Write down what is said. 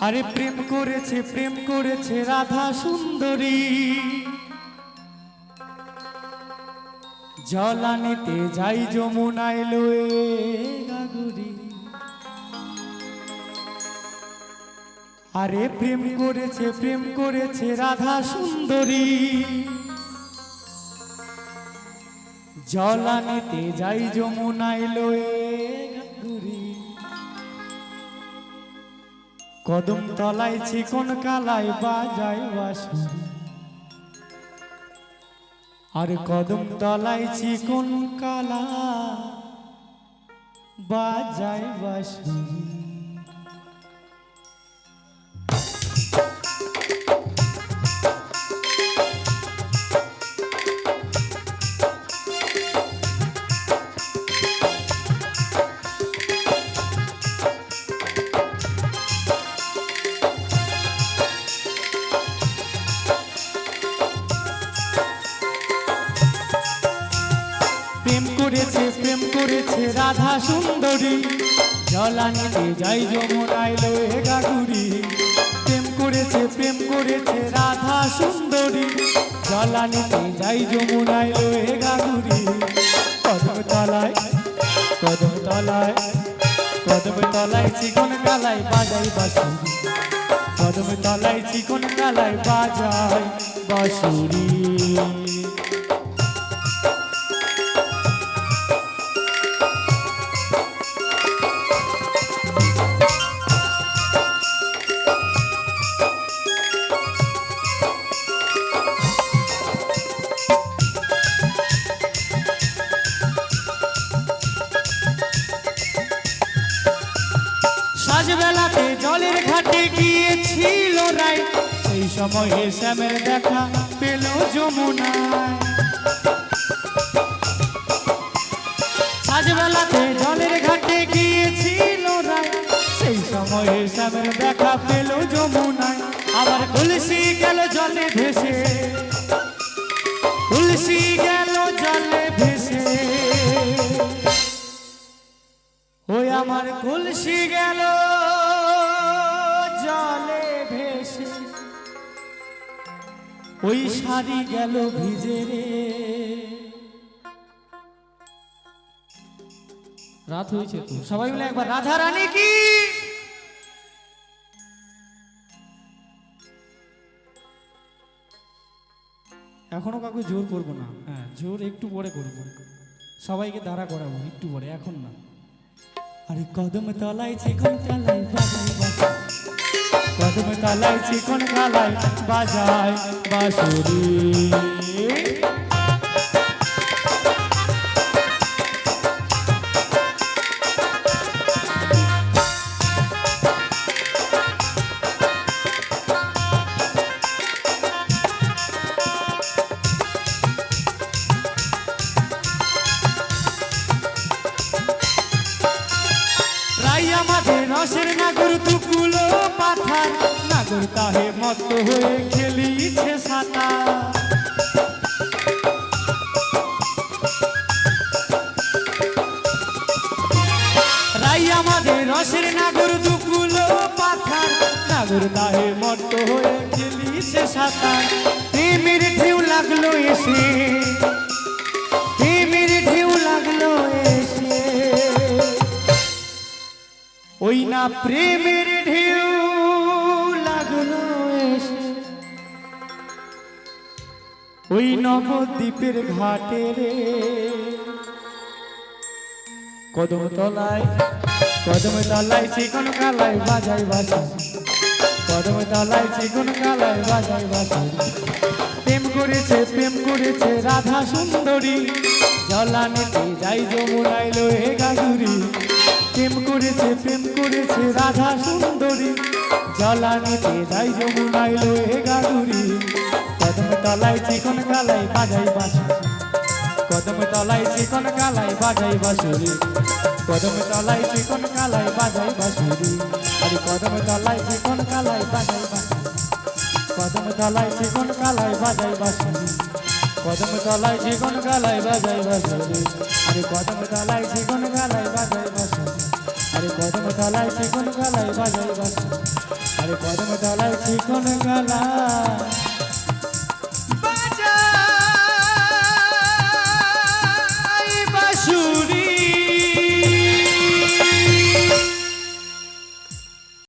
আরে প্রেম করেছে প্রেম করেছে রাধা সুন্দরী। জলানিতে যাই যমুনায় লয়ে গাগুরি। আরে প্রেম করেছে প্রেম করেছে রাধা সুন্দরী। জলানিতে যাই যমুনায় লয়ে গাগুরি। কদম তলায় চিকন কালায় বাজাই বাঁশুরি আর কদম তলায় চিকন কালা বাজাই বাঁশুরি প্রেম করেছে প্রেম করেছে রাধা সুন্দরী। জলানিতে যাই যমুনায় লয়ে গাগুরি প্রেম করেছে প্রেম করেছে রাধা সুন্দরী। জলানিতে যাই যমুনায় লয়ে গাগুরি কদম তলায় কদম তলায় কদম তলায় চিকন কালায় বাজাই বাসুরি কদম তলায় চিকন কালায় বাজাই বাসুরি সাজবেলাতে জলের ঘাটে গিয়েছিল রাই সেই সময়ে শ্যামের দেখা পেল যমুনায়। সাজবেলাতে জলের ঘাটে গিয়েছিল রাই সেই সময়ে শ্যামের দেখা পেল যমুনায়। আবার তুলসী গেল জলে ভেসে। তুলসী গেল জলে ভেসে। ওই আমার কলসি গেল। ওই শাড়ি গেল ভিজে রে। রাত হয়েছে তো। সবাই মিলে একবার রাধা রানী কি? এখনও কাউকে জোর করব না। হ্যাঁ জোর একটু পরে করব। সবাইকে দাঁড়া করাবো, একটু পরে, এখন না। আরে কদম তলায় চিকন কালাই বাজায় তলায় চিকন কালাই বাজায় বাঁশুরি। আমাদের রসের নাগর তুকুলো পাথার। নাগর তাহে মত হয়ে খেলিছে রাই আমাদের রসের নাগর দুকুলো পাথার। নাগর তাহে মত হয়ে খেলিছে সাঁতার। প্রেমের ঢেউ লাগল এসে। ওই না প্রেমের ঢেউ লাগল ওই নবদ্বীপের ঘাটে রে। কদম তলায় কদম তলায় চিকন কালায় বাজাই বাসা কদম তলায় চিকন কালায় বাজাই বাসা প্রেম করেছে প্রেম করেছে রাধা সুন্দরী। জলানিতে যাই যমুনায় প্রেম করেছে প্রেম করেছে রাধা সুন্দরী। জলানিতে যাই যমুনায় লোহে গাগুরি কদম তলায় চিকন কালায় বাজাই বাসা কদম তলায় চিকন কালাই বাজাই বাঁশুরি কদম তলায় চিকন কালাই বাজাই বাঁশুরি আরে কদম তলায় চিকন কালাই বাজাই বাঁশুরি কদম তলায় চিকন কালাই বাজাই বাঁশুরি কদম তলায় চিকন কালাই বাজাই বাঁশুরি আরে কদম তলায় চিকন কালাই বাজাই কদম তলায় চিকন কালাই বাজাই বাজাই। আরে কদম তলায় চিকন কালায়